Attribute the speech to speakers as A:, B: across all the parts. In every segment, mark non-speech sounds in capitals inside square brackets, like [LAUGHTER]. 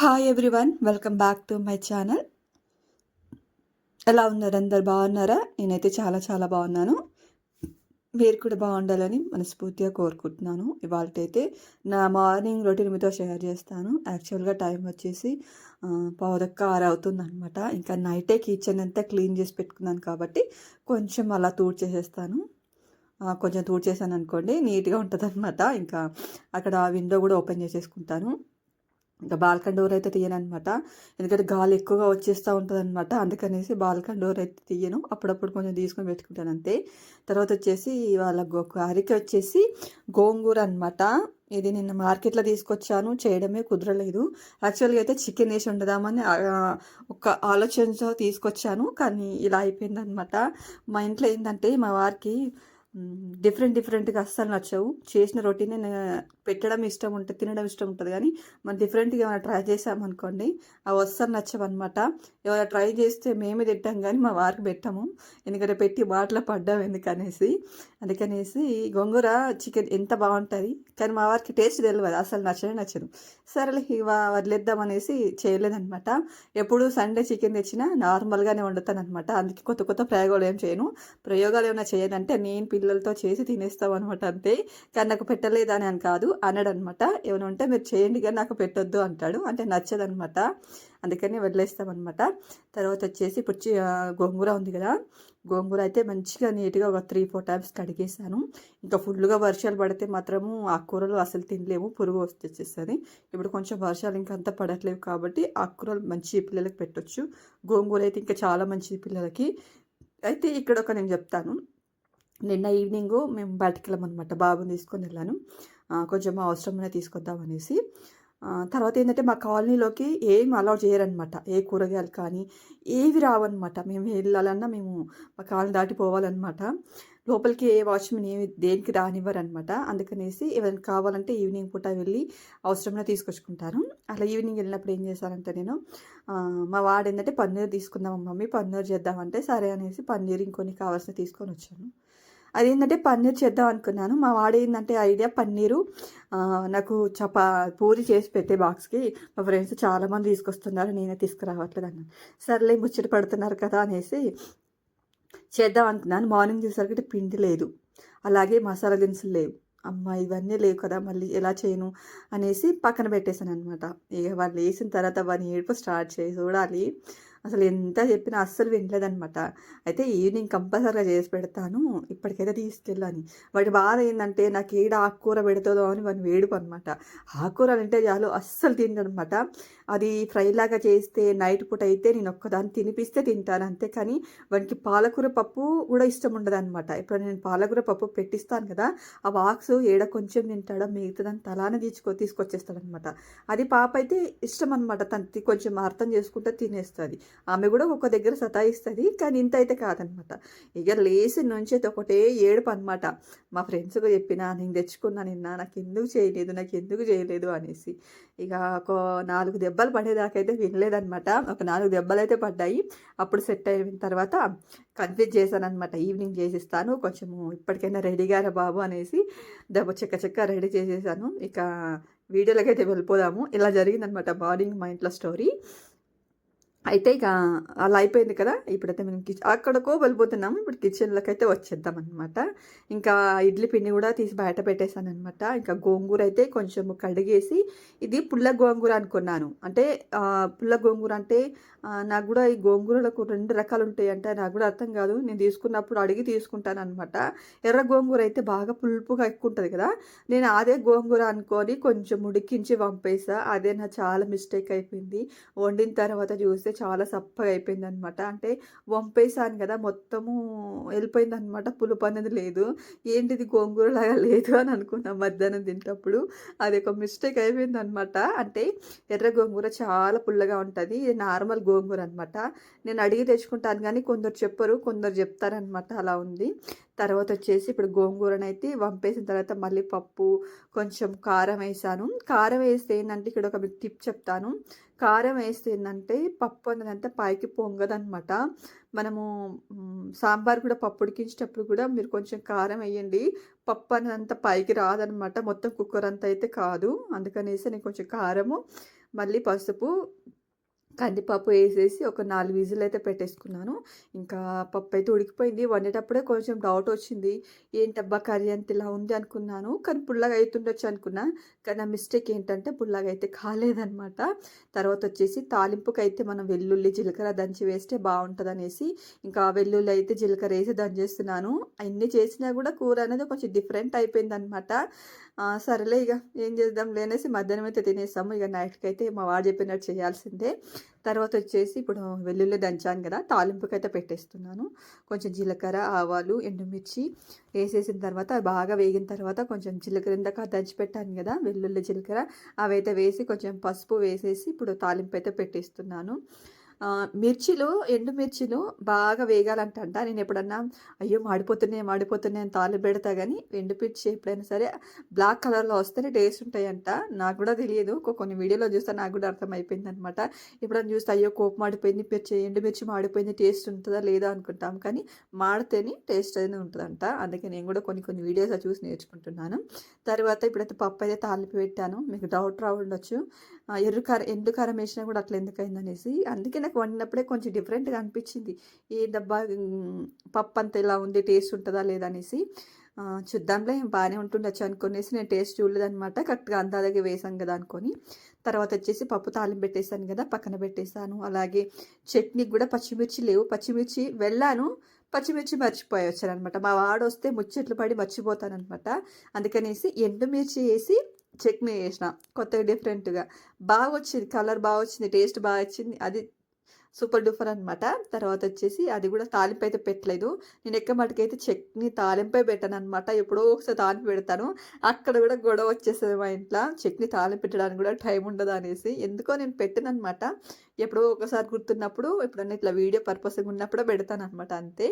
A: Hi everyone welcome back to my channel ఎలా ఉన్నారు అందరు? బాగున్నారా? నేనైతే చాలా చాలా బాగున్నాను. మీరు కూడా బాగుండాలని మనస్ఫూర్తిగా కోరుకుంటున్నాను. ఇవాళ అయితే నా మార్నింగ్ రొటీన్ మీతో షేర్ చేస్తాను. యాక్చువల్గా టైం వచ్చేసి పౌదక్క ఆరు అవుతుంది అనమాట ఇంకా నైటే కిచెన్ అంతా క్లీన్ చేసి పెట్టుకున్నాను కాబట్టి కొంచెం అలా తూడ్ చేసేస్తాను. కొంచెం తూడ్ చేశాను అనుకోండి నీట్గా ఉంటుంది అనమాట ఇంకా అక్కడ విండో కూడా ఓపెన్ చేసేసుకుంటాను. ఇంకా బాల్కన్ డోర్ అయితే తీయనమాట ఎందుకంటే గాలి ఎక్కువగా వచ్చేస్తూ ఉంటుంది అనమాట అందుకనేసి బాల్కన్ డోర్ అయితే తీయను. అప్పుడప్పుడు కొంచెం తీసుకొని పెట్టుకుంటాను అంతే. తర్వాత వచ్చేసి వాళ్ళ కర్రీకి వచ్చేసి గోంగూర అనమాట ఇది నిన్న మార్కెట్లో తీసుకొచ్చాను. చేయడమే కుదరలేదు. యాక్చువల్గా అయితే చికెన్ వేసి ఉండదామని ఒక ఆలోచనతో తీసుకొచ్చాను. కానీ ఇలా అయిపోయిందనమాట మా ఇంట్లో ఏంటంటే మా వారికి డిఫరెంట్ డిఫరెంట్గా అస్సలు నచ్చవు. చేసిన రొటీనే పెట్టడం ఇష్టం ఉంటుంది తినడం ఇష్టం ఉంటుంది. కానీ మనం డిఫరెంట్గా ఏమైనా ట్రై చేసామనుకోండి అవి అస్సలు నచ్చవు అనమాట ఎవరైనా ట్రై చేస్తే మేమే తింటాం కానీ మా వారికి పెట్టాము. ఎందుకంటే పెట్టి బాటలో పడ్డాం ఎందుకనేసి. అందుకనేసి గొంగూర చికెన్ ఎంత బాగుంటుంది కానీ మా వారికి టేస్ట్ తెలియదు అసలు నచ్చనే నచ్చదు. సరేలే ఇవ వదిలేద్దామనేసి చేయలేదనమాట ఎప్పుడు సండే చికెన్ తెచ్చినా నార్మల్గానే వండుతాను అనమాట అందుకే కొత్త కొత్త ప్రయోగాలు ఏం చేయను. ప్రయోగాలు ఏమైనా చేయదంటే నేను పిల్లలతో చేసి తినేస్తాం అనమాట అంతే. కానీ నాకు పెట్టలేదని అని కాదు అనడనమాట అనమాట ఏమైనా ఉంటే మీరు చేయండి కానీ నాకు పెట్టొద్దు అంటాడు. అంటే నచ్చదనమాట అందుకని వదిలేస్తామన్నమాట. తర్వాత వచ్చేసి ఇప్పుడు గోంగూర ఉంది కదా. గోంగూర అయితే మంచిగా నీట్గా ఒక త్రీ ఫోర్ టైమ్స్ కడిగేసాను ఇంకా ఫుల్గా వర్షాలు పడితే మాత్రము ఆ కూరలు అసలు తినలేము. పురుగు వచ్చేస్తుంది ఇప్పుడు కొంచెం వర్షాలు ఇంకా అంతా పడట్లేవు కాబట్టి ఆకుకూరలు మంచి పిల్లలకి పెట్టొచ్చు. గోంగూర అయితే ఇంకా చాలా మంచిది పిల్లలకి. అయితే ఇక్కడ ఒక నేను చెప్తాను. నిన్న ఈవినింగ్ మేము బయటికి వెళ్ళామన్నమాట బాబుని తీసుకొని వెళ్ళాను. కొంచెం అవసరమైన తీసుకొద్దాం అనేసి. తర్వాత ఏంటంటే మా కాలనీలోకి ఏం అలౌ చేయరనమాట ఏ కూరగాయలు కానీ ఏవి రావన్నమాట. మేము వెళ్ళాలన్నా మేము మా కాలనీ దాటిపోవాలన్నమాట లోపలికి ఏ వాచ్మెన్ ఏమి దేనికి రానివ్వరనమాట అందుకనేసి ఏమైనా కావాలంటే ఈవినింగ్ పూట వెళ్ళి అవసరమైన తీసుకొచ్చుకుంటారు. అలా ఈవినింగ్ వెళ్ళినప్పుడు ఏం చేశానంటే నేను మా వాడు ఏంటంటే పన్నీర్ తీసుకుందాం మమ్మీ పన్నీర్ చేద్దామంటే సరే అనేసి పన్నీర్ ఇంకొన్ని కావాల్సిన తీసుకొని వచ్చాను. అదేంటంటే పన్నీర్ చేద్దాం అనుకున్నాను. మా వాడు ఏంటంటే ఐడియా పన్నీరు. నాకు చపా పూరి చేసి పెట్టే బాక్స్కి మా ఫ్రెండ్స్ చాలామంది తీసుకొస్తున్నారు. నేనే తీసుకురావట్లేదు అన్నాను. సర్లే ముచ్చట పడుతున్నారు కదా అనేసి చేద్దాం అనుకున్నాను. మార్నింగ్ చూసరికి పిండి లేదు. అలాగే మసాలా దినుసులు లేవు. అమ్మ ఇవన్నీ లేవు కదా మళ్ళీ ఎలా చేయను అనేసి పక్కన పెట్టేశాను అనమాట ఇక వాళ్ళు వేసిన తర్వాత వాడిని ఏడుపు స్టార్ట్ చేసి చూడాలి. అసలు ఎంత చెప్పినా అస్సలు వినలేదనమాట అయితే ఈవినింగ్ కంపల్సరీగా చేసి పెడతాను. ఇప్పటికైతే తీసుకెళ్ళాను వాడి బాధ ఏంటంటే నాకు ఏడ ఆకుకూర పెడుతుందో అని వాడిని వేడుపు అనమాట ఆకుకూరలు అంటే చాలు అస్సలు తింటానమాట అది ఫ్రైలాగా చేస్తే నైట్ పూట అయితే నేను ఒక్కదాన్ని తినిపిస్తే తింటాను అంతే కానీ వానికి పాలకూర పప్పు కూడా ఇష్టం ఉండదు అనమాట ఇప్పుడు నేను పాలకూర పప్పు పెట్టిస్తాను కదా ఆ బాక్స్ ఏడ కొంచెం తింటాడో మిగతాదని తలానే తీసుకో తీసుకొచ్చేస్తాడనమాట అది పాప అయితే ఇష్టం అనమాట తను కొంచెం అర్థం చేసుకుంటే తినేస్తుంది. ఆమె కూడా ఒక దగ్గర సతాయిస్తుంది కానీ ఇంత అయితే కాదనమాట ఇక లేచి నుంచి అయితే ఒకటే ఏడుపు అనమాట మా ఫ్రెండ్స్కి చెప్పిన నేను తెచ్చుకున్నా నిన్న నాకు ఎందుకు చేయలేదు నాకు ఎందుకు చేయలేదు అనేసి. ఇక ఒక నాలుగు దెబ్బలు పడేదాకైతే వినలేదనమాట ఒక నాలుగు దెబ్బలు అయితే పడ్డాయి. అప్పుడు సెట్ అయిన తర్వాత కన్ఫ్యూజ్ చేశానమాట అనమాట ఈవినింగ్ చేసిస్తాను కొంచెము ఇప్పటికైనా రెడీగారా బాబు? అనేసి దెబ్బ చెక్క చెక్క రెడీ చేసేసాను. ఇక వీడియోలోకి అయితే వెళ్ళిపోదాము. ఇలా జరిగిందనమాట మార్నింగ్ మా ఇంట్లో స్టోరీ. అయితే ఇక అలా అయిపోయింది కదా. ఇప్పుడైతే మేము కిచెన్ అక్కడికో వెళ్ళిపోతున్నాము ఇప్పుడు కిచెన్లోకి అయితే వచ్చేద్దాం అనమాట ఇంకా ఇడ్లీ పిండి కూడా తీసి బయట పెట్టేశాను అనమాట ఇంకా గోంగూర అయితే కొంచెం కడిగేసి ఇది పుల్ల గోంగూర అనుకున్నాను. అంటే పుల్ల గోంగూర అంటే నాకు కూడా ఈ గోంగూరలకు రెండు రకాలు ఉంటాయి అంటే నాకు కూడా అర్థం కాదు. నేను తీసుకున్నప్పుడు అడిగి తీసుకుంటాను అనమాట ఎర్ర గోంగూర అయితే బాగా పులుపుగా ఎక్కువ ఉంటుంది కదా. నేను అదే గోంగూర అనుకొని కొంచెం ఉడికించి పంపేసా అదే నా చాలా మిస్టేక్ అయిపోయింది. వండిన తర్వాత చూస్తే చాలా సప్పగా అయిపోయింది అనమాట అంటే వంపేసాను కదా మొత్తము వెళ్ళిపోయింది అనమాట పులుపు అనేది లేదు. ఏంటిది గోంగూర లాగా లేదు అని అనుకున్నాం మధ్యాహ్నం తింటప్పుడు. అది ఒక మిస్టేక్ అయిపోయింది అనమాట అంటే ఎర్ర గోంగూర చాలా పుల్లగా ఉంటుంది. నార్మల్ గోంగూర అనమాట నేను అడిగి తెచ్చుకుంటాను కానీ కొందరు చెప్పరు కొందరు చెప్తారనమాట అలా ఉంది. తర్వాత వచ్చేసి ఇప్పుడు గోంగూరనైతే వంపేసిన తర్వాత మళ్ళీ పప్పు కొంచెం కారం వేసాను. కారం వేస్తే ఏంటంటే ఇక్కడ ఒక మీకు టిప్ చెప్తాను. కారం వేస్తే ఏంటంటే పప్పు అన్నదంతా పైకి పొంగదనమాట మనము సాంబార్ కూడా పప్పు ఉడికించేటప్పుడు కూడా మీరు కొంచెం కారం వేయండి. పప్పు అన్నదంతా పైకి రాదనమాట మొత్తం కుక్కర్ అంతా అయితే కాదు. అందుకనేసి నేను కొంచెం కారము మళ్ళీ పసుపు కందిపప్పు వేసేసి ఒక నాలుగు విజిల్ అయితే పెట్టేసుకున్నాను. ఇంకా పప్పు అయితే ఉడికిపోయింది. వండేటప్పుడే కొంచెం డౌట్ వచ్చింది. ఏంటబ్బా కర్రీ అంత ఇలా ఉంది అనుకున్నాను. కానీ పుల్లగా అవుతుండొచ్చు అనుకున్నా. కానీ ఆ మిస్టేక్ ఏంటంటే పుల్లగా అయితే కాలేదనమాట తర్వాత వచ్చేసి తాలింపుకి అయితే మనం వెల్లుల్లి జీలకర్ర దంచి వేస్తే బాగుంటుంది అనేసి ఇంకా వెల్లుల్లి అయితే జీలకర్ర వేసి దంచేస్తున్నాను. అన్నీ చేసినా కూడా కూర అనేది కొంచెం డిఫరెంట్ అయిపోయింది అనమాట సరేలే ఇక ఏం చేద్దాం లేనేసి మధ్యాహ్నం అయితే తినేసాము. ఇక నైట్కి అయితే మా వాడు చెప్పినట్టు చేయాల్సిందే. తర్వాత వచ్చేసి ఇప్పుడు వెల్లుల్లి దంచాను కదా తాలింపుకైతే పెట్టేస్తున్నాను. కొంచెం జీలకర్ర ఆవాలు ఎండుమిర్చి వేసేసిన తర్వాత బాగా వేగిన తర్వాత కొంచెం జీలకర్ర ఇందాక దంచి పెట్టాను కదా వెల్లుల్లి జీలకర్ర అవి అయితే వేసి కొంచెం పసుపు వేసేసి ఇప్పుడు తాలింపు అయితే పెట్టేస్తున్నాను. మిర్చిలు ఎండుమిర్చిలు బాగా వేగాలంటంట. నేను ఎప్పుడన్నా అయ్యో మాడిపోతున్నాయి మాడిపోతున్నాయి తాళ్ళు పెడతా కానీ ఎండు మిర్చి ఎప్పుడైనా సరే బ్లాక్ కలర్లో వస్తేనే టేస్ట్ ఉంటాయంట. నాకు కూడా తెలియదు. కొన్ని వీడియోలో చూస్తే నాకు కూడా అర్థమైపోయింది అనమాట ఎప్పుడన్నా చూస్తే అయ్యో కోపం మాడిపోయింది మిర్చి ఎండుమిర్చి మాడిపోయింది టేస్ట్ ఉంటుందా లేదా అనుకుంటాం. కానీ మాడితేనే టేస్ట్ అనేది ఉంటుందంట. అందుకే నేను కూడా కొన్ని కొన్ని వీడియోస్ చూసి నేర్చుకుంటున్నాను. తర్వాత ఇప్పుడైతే పప్పు అయితే తాలిపి పెట్టాను. మీకు డౌట్ రావుండొచ్చు. ఎర్ర ఎండు కారం వేసినా కూడా అట్లా ఎందుకైంది అనేసి అందుకే నాకు వండినప్పుడే కొంచెం డిఫరెంట్గా అనిపించింది. ఏ డబ్బా పప్పు అంత ఇలా ఉంది టేస్ట్ ఉంటుందా లేదా అనేసి చూద్దాంలే బాగానే ఉంటుండొచ్చు అనుకునేసి నేను టేస్ట్ చూడలేదనమాట కరెక్ట్గా అందాదగా వేసాం కదా అనుకొని. తర్వాత వచ్చేసి పప్పు తాలింపు పెట్టేశాను కదా పక్కన పెట్టేశాను. అలాగే చట్నీకి కూడా పచ్చిమిర్చి లేవు. పచ్చిమిర్చి వెళ్ళాను. పచ్చిమిర్చి మర్చిపోయి అనమాట మా వాడు వస్తే ముచ్చట్లు పడి మర్చిపోతానమాట అందుకనేసి ఎండుమిర్చి వేసి చట్నీ వేసిన కొత్తగా డిఫరెంట్గా బాగా వచ్చింది కలర్ బాగా వచ్చింది టేస్ట్ బాగా వచ్చింది అది సూపర్ డూపర్ అనమాట తర్వాత వచ్చేసి అది కూడా తాలింపు అయితే పెట్టలేదు. నేను ఎక్క మటుకైతే చట్నీ తాలింపే పెట్టాను అనమాట ఎప్పుడో ఒకసారి తాలింపు పెడతాను. అక్కడ కూడా గొడవ వచ్చేసేది మా ఇంట్లో. చట్నీ తాలింపు పెట్టడానికి కూడా టైం ఉండదు అనేసి ఎందుకో నేను పెట్టాను అనమాట ఎప్పుడో ఒకసారి గుర్తున్నప్పుడు ఎప్పుడన్నా ఇట్లా వీడియో పర్పస్ ఉన్నప్పుడు పెడతాను అనమాట అంతే.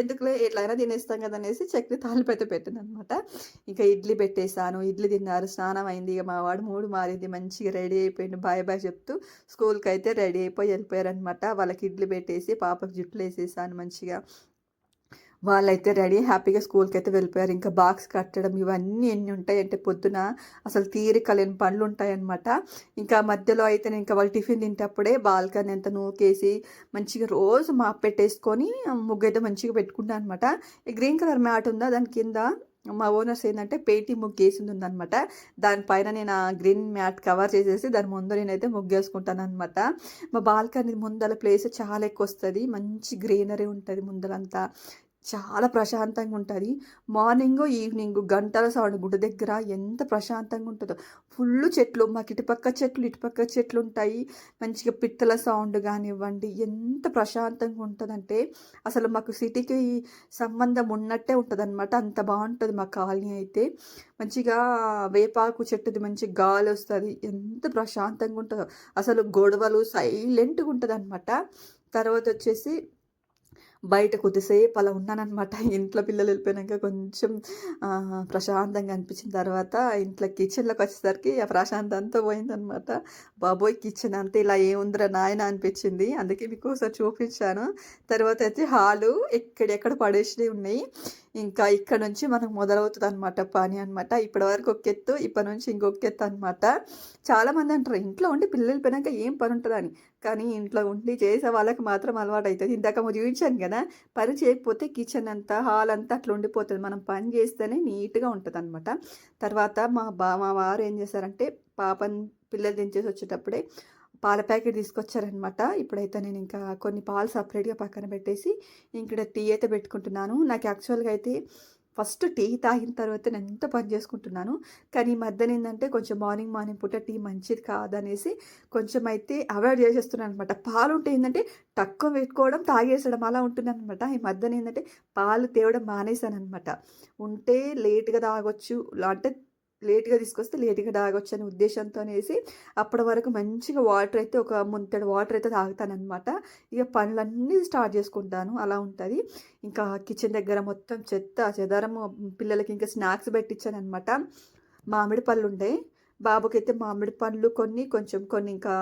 A: ఎందుకులే ఎట్లయినా తినేస్తాం కదా అనేసి చట్నీ తాలింపు పెట్టాను అనమాట ఇంకా ఇడ్లీ పెట్టేశాను ఇడ్లీ తిన్నారు స్నానం అయింది ఇక మా వాడు మూడు మారింది మంచిగా రెడీ అయిపోయింది బాయ్ బాయ్ చెప్తూ స్కూల్కి అయితే రెడీ అయిపోయి వెళ్ళిపోయారనమాట అనమాట వాళ్ళకి ఇడ్లీ పెట్టేసి పాపకు జుట్లు వేసేసాను మంచిగా. వాళ్ళైతే రెడీ హ్యాపీగా స్కూల్కి అయితే వెళ్ళిపోయారు. ఇంకా బాక్స్ కట్టడం ఇవన్నీ ఎన్ని ఉంటాయంటే పొద్దున అసలు తీరిక లేని పనులు ఉంటాయన్నమాట. ఇంకా మధ్యలో అయితే నేను ఇంకా వాళ్ళు టిఫిన్ తింటప్పుడే బాల్కనీ ఎంత నూకేసి మంచిగా రోజు మాప్ పెట్టేసుకొని ముగ్గు అయితే మంచిగా పెట్టుకుంటాను అనమాట ఈ గ్రీన్ కలర్ మ్యాట్ ఉందా? దాని కింద మా ఓనర్స్ ఏంటంటే పెయింటింగ్ ముగ్గు వేసింది ఉందనమాట దానిపైన నేను ఆ గ్రీన్ మ్యాట్ కవర్ చేసేసి దాని ముందు నేనైతే ముగ్గేసుకుంటాను అనమాట మా బాల్కనీ ముందల ప్లేస్ చాలా ఎక్కువ వస్తుంది. మంచి గ్రీనరీ ఉంటుంది ముందలంతా. చాలా ప్రశాంతంగా ఉంటుంది. మార్నింగ్ ఈవినింగ్ గంటల సౌండ్ గుడి దగ్గర ఎంత ప్రశాంతంగా ఉంటుందో. ఫుల్ చెట్లు మాకు ఇటుపక్క చెట్లు ఇటుపక్క చెట్లు ఉంటాయి. మంచిగా పిట్టల సౌండ్ కానివ్వండి ఎంత ప్రశాంతంగా ఉంటుందంటే అసలు మాకు సిటీకి సంబంధం ఉన్నట్టే ఉంటుంది అనమాట అంత బాగుంటుంది మా కాలనీ అయితే. మంచిగా వేపాకు చెట్టుది మంచి గాలి వస్తుంది. ఎంత ప్రశాంతంగా ఉంటుందో. అసలు గొడవలు సైలెంట్గా ఉంటుంది అనమాట తర్వాత వచ్చేసి బయట కొద్దిసేపు అలా ఉన్నానమాట [LAUGHS] ఇంట్లో పిల్లలు వెళ్ళిపోయాక కొంచెం ప్రశాంతంగా అనిపించిన తర్వాత ఇంట్లో కిచెన్లోకి వచ్చేసరికి ఆ ప్రశాంతం అంతా పోయిందనమాట బాబోయ్ కిచెన్ అంతా ఇలా ఏముందిరా నాయన అనిపించింది. అందుకే మీకు ఒకసారి చూపించాను. తర్వాత అయితే హాలు ఎక్కడెక్కడ పడేసినవి ఉన్నాయి. ఇంకా ఇక్కడ నుంచి మనకు మొదలవుతుంది అనమాట పని అనమాట ఇప్పటి వరకు ఒక ఎత్తు ఇప్పటి నుంచి ఇంకొక ఎత్తు అనమాట చాలామంది అంటారు ఇంట్లో ఉండి పిల్లలు పోయినాక ఏం పని ఉంటుందని? కానీ ఇంట్లో ఉండి చేసే వాళ్ళకి మాత్రం అలవాటు అవుతుంది ఇందాక చూపించాను కదా పని చేయకపోతే కిచెన్ అంతా హాల్ అంతా అట్లా ఉండిపోతుంది. మనం పని చేస్తేనే నీట్గా ఉంటుంది అనమాట తర్వాత మా బా మా వారు ఏం చేశారంటే పాపని పిల్లలు దించేసి వచ్చేటప్పుడే పాల ప్యాకెట్ తీసుకొచ్చారనమాట ఇప్పుడైతే నేను ఇంకా కొన్ని పాలు సపరేట్గా పక్కన పెట్టేసి ఇక్కడ టీ అయితే పెట్టుకుంటున్నాను. నాకు యాక్చువల్గా అయితే ఫస్ట్ టీ తాగిన తర్వాత నేను ఎంత పని చేసుకుంటున్నాను. కానీ ఈ మధ్యన ఏంటంటే కొంచెం మార్నింగ్ మార్నింగ్ పూట టీ మంచిది కాదనేసి కొంచెం అయితే అవాయిడ్ చేసేస్తున్నాను అనమాట పాలు ఉంటే ఏంటంటే తక్కువ పెట్టుకోవడం తాగేసడం అలా ఉంటున్నాను అనమాట ఈ మధ్యన ఏంటంటే పాలు తేవడం మానేశాను అనమాట ఉంటే లేట్గా తాగొచ్చు అంటే లేట్గా తీసుకొస్తే లేట్గా తాగొచ్చు అనే ఉద్దేశంతో అనేసి అప్పటి వరకు మంచిగా వాటర్ అయితే ఒక ముంతడి వాటర్ అయితే తాగుతానమాట ఇక పనులన్నీ స్టార్ట్ చేసుకుంటాను. అలా ఉంటుంది. ఇంకా కిచెన్ దగ్గర మొత్తం చెత్త చెదారము పిల్లలకి ఇంకా స్నాక్స్ పెట్టించాను అనమాట మామిడి పళ్ళు ఉండే. బాబుకైతే మామిడి పండ్లు కొన్ని కొంచెం కొన్ని ఇంకా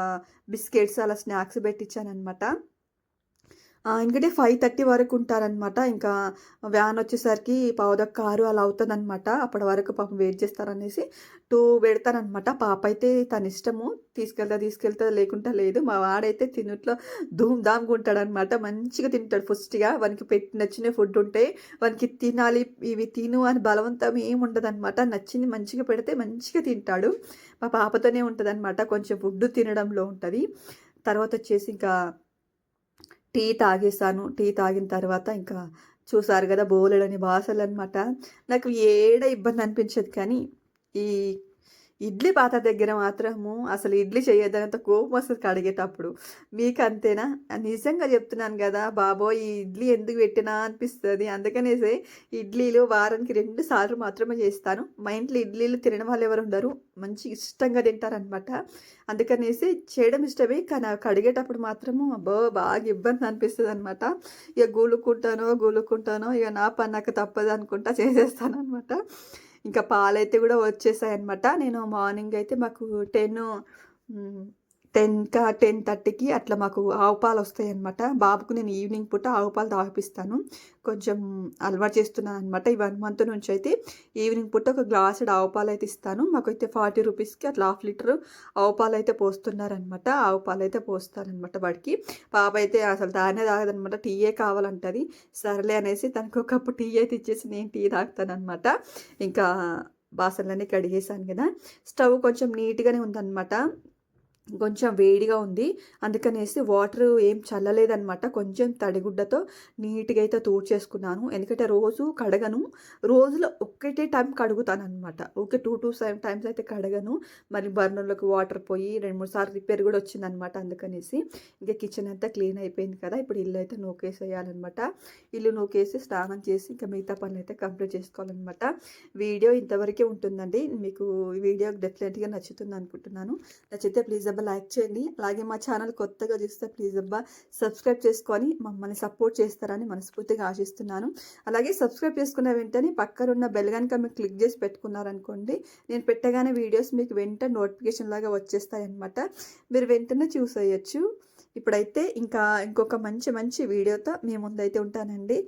A: బిస్కెట్స్ అలా స్నాక్స్ పెట్టించాను అనమాట ఎందుకంటే ఫైవ్ థర్టీ వరకు ఉంటారనమాట. ఇంకా వ్యాన్ వచ్చేసరికి పావుదక్క కారు అలా అవుతుందన్నమాట అప్పటి వరకు పాపం వెయిట్ చేస్తారనేసి టూ పెడతాననమాట. పాప అయితే తన ఇష్టము. తీసుకెళ్తా తీసుకెళ్తా లేకుంటే లేదు. మా వాడైతే తినుట్లో ధూమ్ ధామ్‌గా ఉంటాడనమాట. మంచిగా తింటాడు ఫస్ట్గా వానికి పెట్టి నచ్చిన ఫుడ్ ఉంటే వానికి తినాలి, ఇవి తిను అని బలవంతం ఏమి ఉండదనమాట. నచ్చింది మంచిగా పెడితే మంచిగా తింటాడు. మా పాపతోనే ఉంటుందన్నమాట కొంచెం ఫుడ్ తినడంలో ఉంటుంది తర్వాత వచ్చేసి ఇంకా టీ తాగేసాను. టీ తాగిన తర్వాత ఇంకా చూసారు బోలెడని బోలెడన్ని అనమాట నాకు ఏడ ఇబ్బంది అనిపించదు కానీ, ఈ ఇడ్లీ పాత్ర దగ్గర మాత్రము అసలు ఇడ్లీ చేయొద్దనంత వస్తుంది కడిగేటప్పుడు. మీకు అంతేనా? నిజంగా చెప్తున్నాను కదా బాబోయ్! ఈ ఇడ్లీ ఎందుకు పెట్టినా అనిపిస్తుంది అందుకనేసే ఇడ్లీలు వారానికి రెండు సార్లు మాత్రమే చేస్తాను. మా ఇంట్లో ఇడ్లీలు తినని వాళ్ళు ఎవరు ఉండరు. మంచి ఇష్టంగా తింటారనమాట. అందుకనేసి చేయడం ఇష్టమే. కానీ కడిగేటప్పుడు మాత్రము అబ్బో! బాగా ఇబ్బంది అనిపిస్తుంది అనమాట ఇక గూలుకుంటానో, గూలుకుంటానో ఇక నా పని నాకు చేసేస్తాను అనమాట ఇంకా పాలైతే కూడా వచ్చేసాయి అనమాట నేను మార్నింగ్ అయితే మాకు 10 టెన్ టెన్ థర్టీకి అట్లా మాకు ఆవు పాలొస్తాయన్నమాట. బాబుకు నేను ఈవినింగ్ పూట ఆవు పాలు తాగిపిస్తాను. కొంచెం అలవాటు చేస్తున్నాను అనమాట ఈ వన్ మంత్ నుంచి అయితే ఈవినింగ్ పూట ఒక గ్లాస్ ఆవు అయితే ఇస్తాను. మాకైతే 40 రూపీస్‌కి అట్లా హాఫ్ లీటర్ ఆవు అయితే పోస్తున్నారనమాట. ఆవు పాలైతే పోస్తారనమాట వాడికి. పాప అయితే అసలు దానే తాగదనమాట. టీయే కావాలంటది. సరేలే అనేసి తనకు ఒక కప్పు టీ అయితే ఇచ్చేసి నేను టీ తాగుతానమాట ఇంకా బాసనలన్నీ కడిగేసాను కదా స్టవ్ కొంచెం నీట్‌గానే ఉందనమాట. కొంచెం వేడిగా ఉంది. అందుకనేసి వాటర్ ఏం చల్లలేదనమాట. కొంచెం తడిగుడ్డతో నీట్‌గా అయితే తూడ్చేసుకున్నాను. ఎందుకంటే రోజు కడగను. రోజులో ఒక్కటే టైం కడుగుతాననమాట. ఊకే 2, 2 సైమ్ టైమ్స్ అయితే కడగను. మరి బర్నర్‌లోకి వాటర్ పోయి 2, 3 సార్లు రిపేర్ కూడా వచ్చిందనమాట అందుకనేసి. ఇంక కిచెన్ అంతా క్లీన్ అయిపోయింది కదా! ఇప్పుడు ఇల్లు అయితే నూకేసేయాలన్నమాట ఇల్లు నూకేసి స్నానం చేసి ఇంకా మిగతా పనులైతే కంప్లీట్ చేసుకోవాలనమాట. వీడియో ఇంతవరకే ఉంటుందండి. మీకు వీడియో డెఫినెట్‌గా నచ్చుతుందనుకుంటున్నాను. నచ్చితే ప్లీజ్ అబ్బా లైక్ చేయండి. అలాగే మా ఛానల్ కొత్తగా చూస్తే ప్లీజ్ అబ్బా సబ్స్క్రైబ్ చేసుకొని మమ్మల్ని సపోర్ట్ చేస్తారని మనస్ఫూర్తిగా ఆశిస్తున్నాను. అలాగే సబ్స్క్రైబ్ చేసుకున్న వెంటనే పక్కనున్న బెల్ గనుక మీరు క్లిక్ చేసి పెట్టుకున్నారనుకోండి, నేను పెట్టగానే వీడియోస్ మీకు వెంటనే నోటిఫికేషన్ లాగా వచ్చేస్తాయన్నమాట. మీరు వెంటనే చూసేయొచ్చు. ఇప్పుడైతే ఇంకా ఇంకొక మంచి మంచి వీడియోతో మీ ముందైతే ఉంటానండి.